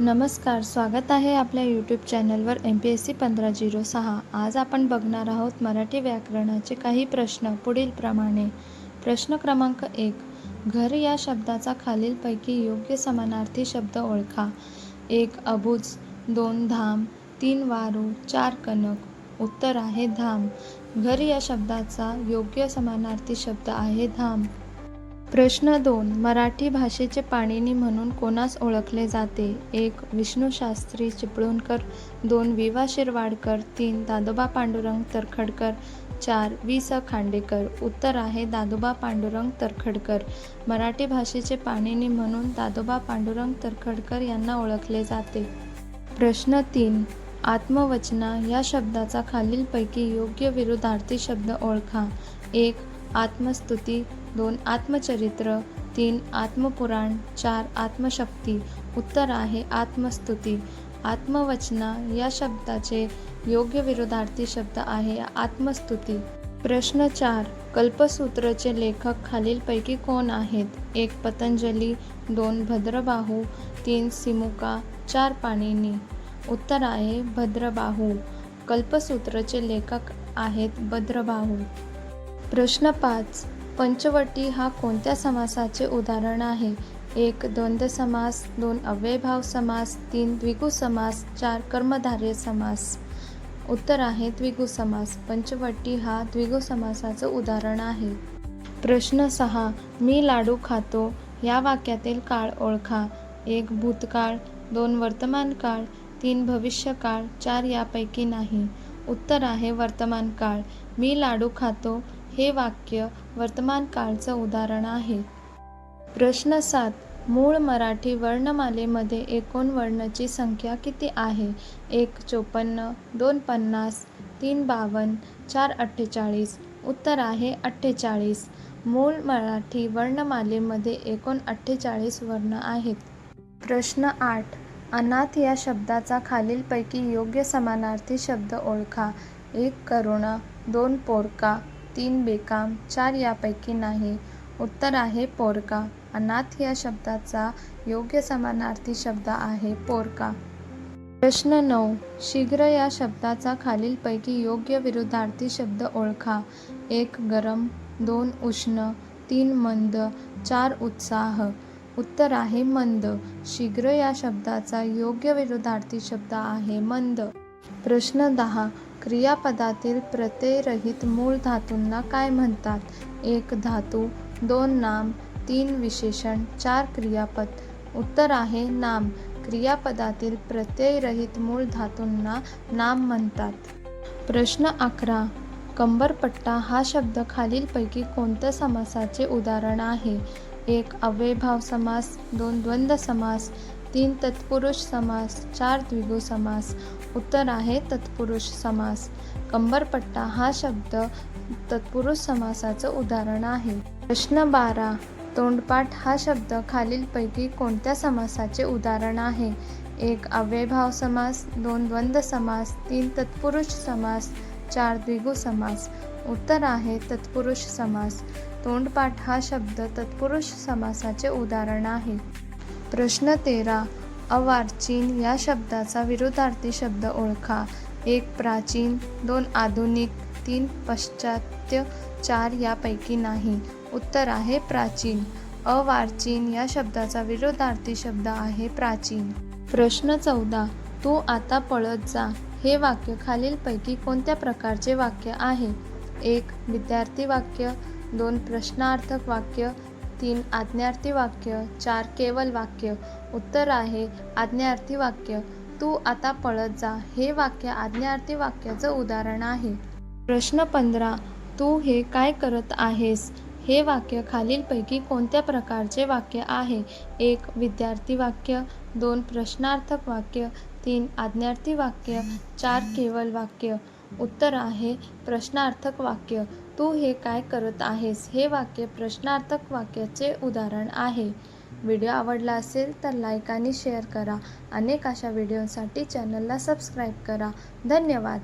नमस्कार स्वागत आहे आपल्या यूट्यूब चॅनलवर एम पी एस सी पंधरा झिरो सहा. आज आपण बघणार आहोत मराठी व्याकरणाचे काही प्रश्न पुढीलप्रमाणे प्रश्न क्रमांक एक. घर या शब्दाचा खालीलपैकी योग्य समानार्थी शब्द ओळखा. एक अबुज. दोन धाम. तीन वारू. चार कनक. उत्तर आहे धाम. घर या शब्दाचा योग्य समानार्थी शब्द आहे धाम. प्रश्न दोन मराठी भाषेचे पाणिनी म्हणून कोणास ओळखले जाते? एक विष्णूशास्त्री चिपळूणकर. दोन विवा शिरवाडकर. तीन दादोबा पांडुरंग तरखडकर. चार वि स खांडेकर. उत्तर आहे दादोबा पांडुरंग तरखडकर. मराठी भाषेचे पाणिनी म्हणून दादोबा पांडुरंग तरखडकर यांना ओळखले जाते. प्रश्न तीन आत्मवचना या शब्दाचा खालीलपैकी योग्य विरुद्धार्थी शब्द ओळखा. एक आत्मस्तुती दोन आत्मचरित्र तीन आत्मपुराण चार आत्मशक्ती उत्तर आहे आत्मस्तुती. आत्मवचना या शब्दाचे योग्य विरोधार्थी शब्द आहे आत्मस्तुती. प्रश्न चार कल्पसूत्रचे लेखक खालीलपैकी कोण आहेत? एक पतंजली दोन भद्रबाहू तीन सिमुका चार पाणिनी. उत्तर आहे भद्रबाहू. कल्पसूत्रचे लेखक आहेत भद्रबाहू. प्रश्न पाच. पंचवटी हा कोणत्या समासाचे उदाहरण आहे? एक द्वंद्व समास दोन अव्ययभाव समास तीन द्विगु समास चार कर्मधार्य समास. उत्तर आहे द्विगु समास. पंचवटी हा द्विगु समासाचं उदाहरण आहे. प्रश्न सहा. मी लाडू खातो या वाक्यातील काळ ओळखा. एक भूतकाळ. दोन वर्तमान काळ तीन भविष्यकाळ. चार यापैकी नाही. उत्तर आहे वर्तमान काळ मी लाडू खातो हे वाक्य वर्तमान काळचं उदाहरण आहे. प्रश्न सात मूळ मराठी वर्णमालेमध्ये एकूण वर्णाची संख्या किती आहे? एक चोपन्न दोन पन्नास तीन बावन्न चार अठ्ठेचाळीस उत्तर आहे अठ्ठेचाळीस. मूळ मराठी वर्णमालेमध्ये एकूण अठ्ठेचाळीस वर्ण आहेत. प्रश्न आठ अनाथ या शब्दाचा खालीलपैकी योग्य समानार्थी शब्द ओळखा. एक करुणा दोन पोरका तीन बेकाम चार यापैकी नाही. उत्तर आहे पोरका. अनाथ या शब्दाचा योग्य समानार्थी शब्द आहे पोरका. प्रश्न नऊ. शीघ्र या शब्दाचा खालीलपैकी योग्य विरुद्धार्थी शब्द ओळखा. एक गरम. दोन उष्ण. तीन मंद. चार उत्साह. उत्तर आहे मंद. शीघ्र या शब्दाचा योग्य विरुद्धार्थी शब्द आहे मंद. प्रश्न दहा. क्रियापदातील प्रत्ययरहित मूळ धातूंना काय म्हणतात? एक धातू दोन नाम तीन विशेषण चार क्रियापद. उत्तर आहे नाम. क्रियापदातील प्रत्ययरहित मूळ धातूंना नाम म्हणतात. प्रश्न अकरा. कंबरपट्टा हा शब्द खालीलपैकी कोणत्या समासाचे उदाहरण आहे? एक अव्ययभाव समास दोन द्वंद्व समास तीन तत्पुरुष समास चार द्विगु समास. उत्तर आहे तत्पुरुष समास. कंबरपट्टा हा शब्द तत्पुरुष समासाचं उदाहरण आहे. प्रश्न बारा तोंडपाठ हा शब्द खालीलपैकी कोणत्या समासाचे उदाहरण आहे? एक अव्ययभाव समास दोन द्वंद्व समास तीन तत्पुरुष समास चार द्विगु समास. उत्तर आहे तत्पुरुष समास. तोंडपाठ हा शब्द तत्पुरुष समासाचे उदाहरण आहे. प्रश्न तेरा अवार्चीन या शब्दाचा विरुद्धार्थी शब्द ओळखा. एक प्राचीन दोन आधुनिक तीन पाश्चात्य चार यापैकी नाही. उत्तर आहे प्राचीन. अवार्चीन या शब्दाचा विरोधार्थी शब्द आहे प्राचीन. प्रश्न चौदा. तू आता पळत जा. हे वाक्य खालीलपैकी कोणत्या प्रकारचे वाक्य आहे? एक विद्यार्थी वाक्य. दोन प्रश्नार्थक वाक्य. तीन आज्ञार्थी वाक्य चार केवल वाक्य. उत्तर आहे आज्ञार्थी वाक्य. तू आता पळत जा. हे वाक्य आज्ञार्थी वाक्याचं उदाहरण आहे. प्रश्न पंधरा तू हे काय करत आहेस? हे वाक्य खालीलपैकी कोणत्या प्रकारचे वाक्य आहे? एक विद्यार्थी वाक्य. दोन प्रश्नार्थक वाक्य. तीन आज्ञार्थी वाक्य. चार केवल वाक्य. उत्तर आहे प्रश्नार्थक वाक्य. तू हे काय करत आहेस? हे वाक्य प्रश्नार्थक वाक्याचे उदाहरण आहे. व्हिडिओ आवडला असेल तर लाईक आणि शेअर करा. अनेक अशा व्हिडिओसाठी चॅनलला सबस्क्राईब करा. धन्यवाद.